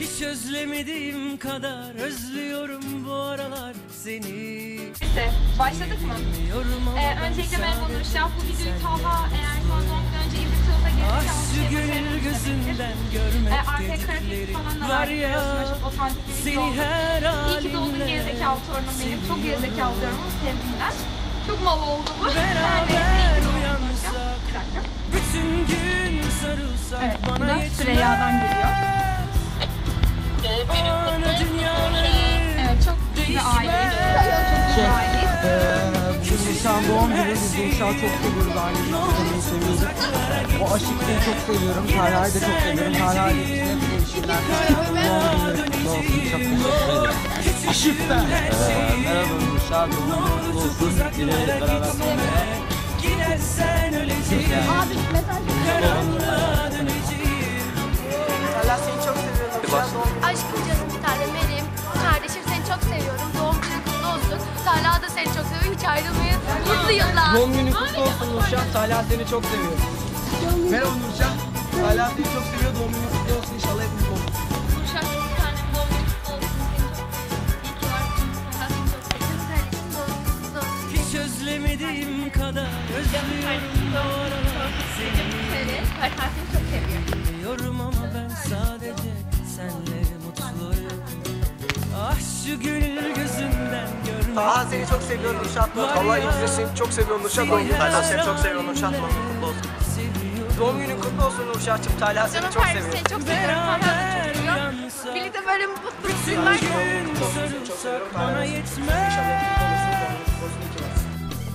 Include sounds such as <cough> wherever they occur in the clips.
Hiç özlemediğim kadar özlüyorum bu aralar seni Neyse, başladık mı? Ee, ben öncelikle merhaba Nurşah. Bu videoyu Talha eğer son önce izletiyorsa geri Ah gönül gözünden Ee, görmek arkaya karakteristik dedikleri falan da var Biliyorsun, otantik bir video oldu. İyi ki doğdun gerizekalı torunum benim. Çok gerizekalı diyorum ama sevdiğimden. Çok mal oldu bu. Beraber. <laughs> Bir dakika. Bütün gün sarılsak Evet, bana da yetmez Süreyya'dan geliyor. Aileyiz. Bugün Nişan doğum günü. Biz Nişan'ı çok seviyoruz. Aileyi çok seviyoruz. O aşıklığı çok seviyorum. Talha'yı da çok seviyorum. İle için hep değişirler. Doğum günü kutlu olsun. Çok teşekkür ederim. Aşık da. Merhaba Nurşah, doğum günün kutlu olsun. Yine seni çok seviyor. Hiç ayrılmayın. Mutlu yıllar. Doğum günün kutlu olsun Nurşah. Talha seni çok seviyor. Merhaba Nurşah. Talha seni çok seviyor. Doğum günün kutlu olsun. İnşallah hep mutlu olursun. Nurşah bir tanem doğum günün kutlu olsun. Seni çok İyi ki varsın. Talha seni çok seviyorum. Kardeşim doğum günün kutlu olsun. Hiç özlemediğim kadar özlüyorum aralar seni çok seviyor. Biliyorum ama ben sadece senle mutluyum Ah şu gönül Talha seni çok seviyorum Nurşah. Allah izlesin. Çok seviyorum Nurşah. Doğum. Talha seni çok seviyorum Nurşah. Doğum günün kutlu olsun. seviyorum Doğum günün kutlu olsun Nurşah'cığım. Talha seni Canım çok kardeşim seviyorum. seni çok seviyorum. Talha da çok seviyor. Birlikte böyle mutlu Bütün yıllar gün sarılsak bana yetmez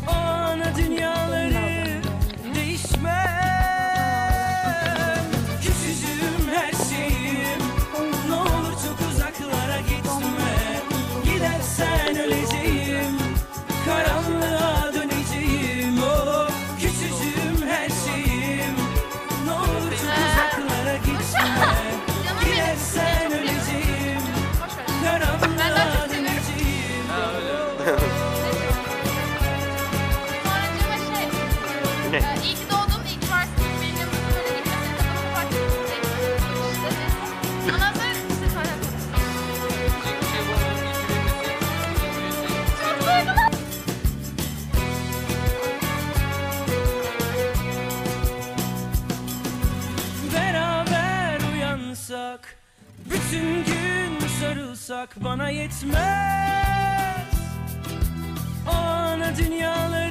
O ana dünyaları değişmem şey, Ne? e, iyi ki doğdun, iyi ki varsın. Benim gitmesine de şey. İşte, ondan sonra işte sonra Çok duygulandım. Beraber uyansak Bütün gün sarılsak bana yetmez O ana dünyaları